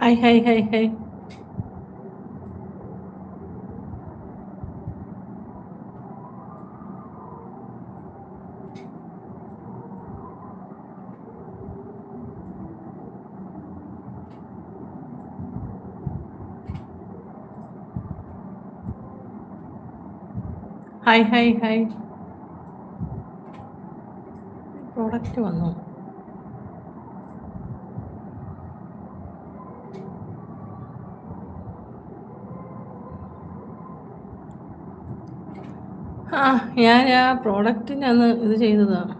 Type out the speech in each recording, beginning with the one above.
はいはいはいはい。はいはいはい。プロダクティブの。ആ ഞാൻ ആ പ്രോഡക്റ്റിന് അന്ന് ഇത് ചെയ്തതാണ്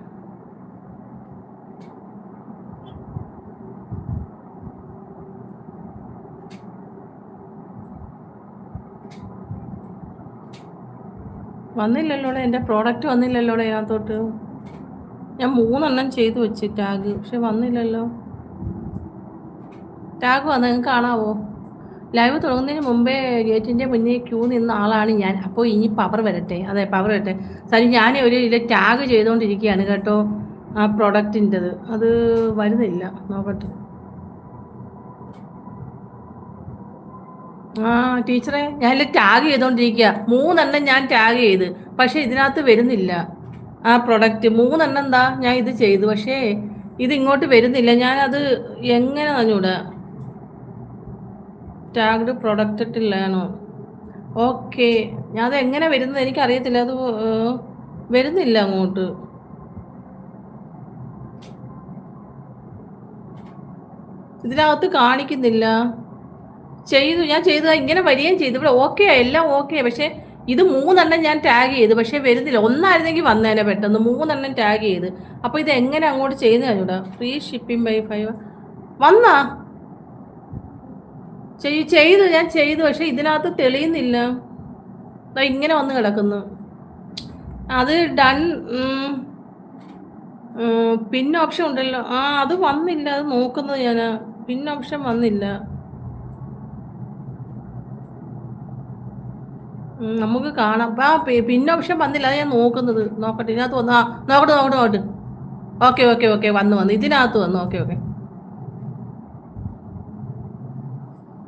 വന്നില്ലല്ലോടെ? എന്റെ പ്രോഡക്റ്റ് വന്നില്ലല്ലോടെ അതിനകത്തോട്ട് ഞാൻ മൂന്നെണ്ണം ചെയ്തു വെച്ച് ടാഗ് പക്ഷെ വന്നില്ലല്ലോ. ടാഗ് വന്നു നിങ്ങൾക്ക് കാണാവോ? ലൈവ് തുടങ്ങുന്നതിന് മുമ്പേ ഗേറ്റിന്റെ മുന്നേ ക്യൂ നിന്ന ആളാണ് ഞാൻ. അപ്പോൾ ഇനി പവർ വരട്ടെ. അതെ പവർ വരട്ടെ. സാരി ഞാൻ ഒരു ഇതിൽ ടാഗ് ചെയ്തുകൊണ്ടിരിക്കുകയാണ് കേട്ടോ. ആ പ്രൊഡക്റ്റിന്റെത് അത് വരുന്നില്ല. നോക്കട്ടെ. ആ ടീച്ചറെ ഞാൻ ടാഗ് ചെയ്തുകൊണ്ടിരിക്കുക മൂന്നെണ്ണം ഞാൻ ടാഗ് ചെയ്ത്. പക്ഷേ ഇതിനകത്ത് വരുന്നില്ല ആ പ്രൊഡക്റ്റ് മൂന്നെണ്ണം എന്താ ഞാൻ ഇത് ചെയ്തു. പക്ഷേ ഇത് ഇങ്ങോട്ട് വരുന്നില്ല. ഞാനത് എങ്ങനെ പറഞ്ഞൂടാ ടാഗ്ഡ് പ്രൊഡക്റ്റ് ഇട്ടില്ലാണോ? ഓക്കെ ഞാൻ അത് എങ്ങനെ വരുന്നത്? എനിക്കറിയത്തില്ല. അത് വരുന്നില്ല അങ്ങോട്ട്. ഇതിനകത്ത് കാണിക്കുന്നില്ല. ചെയ്തു. ഞാൻ ചെയ്തു ഇങ്ങനെ വരികയും ചെയ്തു. ഇവിടെ ഓക്കെ എല്ലാം ഓക്കെ പക്ഷേ ഇത് മൂന്നെണ്ണം ഞാൻ ടാഗ് ചെയ്തു. പക്ഷേ വരുന്നില്ല. ഒന്നായിരുന്നെങ്കിൽ വന്നേനെ പെട്ടെന്ന്. മൂന്നെണ്ണം ടാഗ് ചെയ്ത്. അപ്പോൾ ഇത് എങ്ങനെ അങ്ങോട്ട് ചെയ്യുന്ന ഇവിടെ ഫ്രീ ഷിപ്പിംഗ് ബൈ ഫൈവ് വന്നാ? ചെയ് ചെയ്തു ഞാൻ ചെയ്തു പക്ഷെ ഇതിനകത്ത് തെളിയുന്നില്ല. ഇങ്ങനെ വന്ന് കിടക്കുന്നു. അത് ഡൺ പിൻ ഓപ്ഷൻ ഉണ്ടല്ലോ. ആ അത് വന്നില്ല അത് നോക്കുന്നത് ഞാൻ. പിൻ ഓപ്ഷൻ വന്നില്ല. നമുക്ക് കാണാം. ആ പിൻ ഓപ്ഷൻ വന്നില്ല അത് ഞാൻ നോക്കുന്നത്. നോക്കട്ടെ ഇതിനകത്ത് വന്നു ആ നോക്കട്ടെ നോക്കട്ടെ നോക്കട്ടെ. ഓക്കെ ഓക്കെ ഓക്കെ വന്നു വന്നു. ഇതിനകത്ത് വന്നു ഓക്കെ ഓക്കെ.